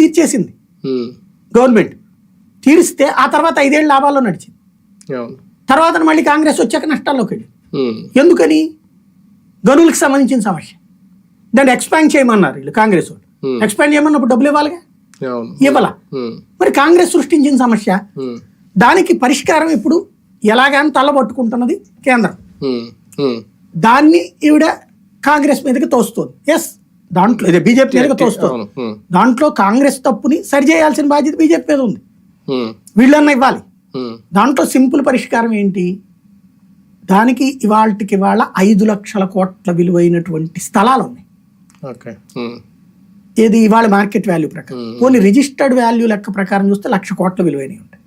తీర్చేసింది. Government. తీరిస్తే ఆ తర్వాత ఐదేళ్ళు లాభాల్లో నడిచింది. తర్వాత మళ్ళీ కాంగ్రెస్ వచ్చాక నష్టాల్లోకి వెళ్ళింది. ఉమ్, ఎందుకని? గనులకు సంబంధించిన సమస్య. దాన్ని ఎక్స్పాండ్ చేయమన్నారు వీళ్ళు కాంగ్రెస్ వాళ్ళు. ఎక్స్పాండ్ చేయమన్నప్పుడు డబ్బులు ఇవ్వాలిగా? ఇవ్వాల? మరి కాంగ్రెస్ సృష్టించిన సమస్య దానికి పరిష్కారం ఇప్పుడు ఎలాగని తలబట్టుకుంటున్నది కేంద్రం. దాన్ని ఈవిడ కాంగ్రెస్ మీదకి తోస్తుంది. ఎస్ దాంట్లో ఇదే బీజేపీ తోస్తుంది ఉమ్, దాంట్లో కాంగ్రెస్ తప్పుని సరిచేయాల్సిన బాధ్యత బీజేపీ మీద ఉంది. ఉమ్, వీళ్ళన్నా ఇవ్వాలి. ఉమ్, దాంట్లో సింపుల్ పరిష్కారం ఏంటి? దానికి ఇవాళకి ఇవాళ ఐదు లక్షల కోట్ల విలువైనటువంటి స్థలాలు ఉన్నాయి. ఏది ఇవాళ మార్కెట్ వాల్యూ ప్రకారం. Hmm. కొన్ని రిజిస్టర్డ్ వాల్యూ లెక్క ప్రకారం చూస్తే లక్ష కోట్ల విలువైనవి ఉంటాయి.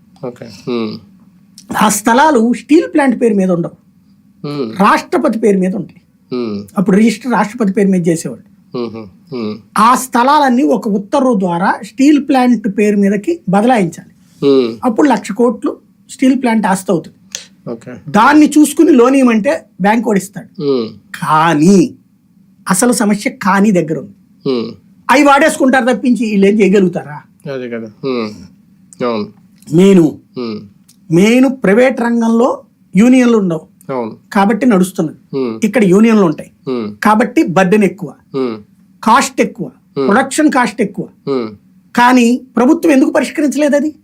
ఆ స్థలాలు స్టీల్ ప్లాంట్ పేరు మీద ఉండవు. రాష్ట్రపతి పేరు మీద ఉంటాయి. అప్పుడు రిజిస్టర్ రాష్ట్రపతి పేరు మీద చేసేవాళ్ళు. ఆ స్థలాలన్నీ ఒక ఉత్తర్వు ద్వారా స్టీల్ ప్లాంట్ పేరు మీదకి బదలాయించాలి. అప్పుడు లక్ష కోట్లు స్టీల్ ప్లాంట్ ఆస్తి అవుతుంది. దాన్ని చూసుకుని లోన్ ఇవ్వమంటే బ్యాంక్ ఓడిస్తాడు. కానీ అసలు సమస్య కానీ దగ్గర ఉంది. అవి వాడేసుకుంటారు తప్పించి వీళ్ళు ఏం చేయగలుగుతారా? ఉమ్, మెయిన్ ప్రైవేట్ రంగంలో యూనియన్లు ఉండవు. కాబట్టి నడుస్తున్నది. ఇక్కడ యూనియన్లు ఉంటాయి. కాబట్టి బర్డెన్ ఎక్కువ. కాస్ట్ ఎక్కువ. ప్రొడక్షన్ కాస్ట్ ఎక్కువ. కానీ ప్రభుత్వం ఎందుకు పరిష్కరించలేదు అది?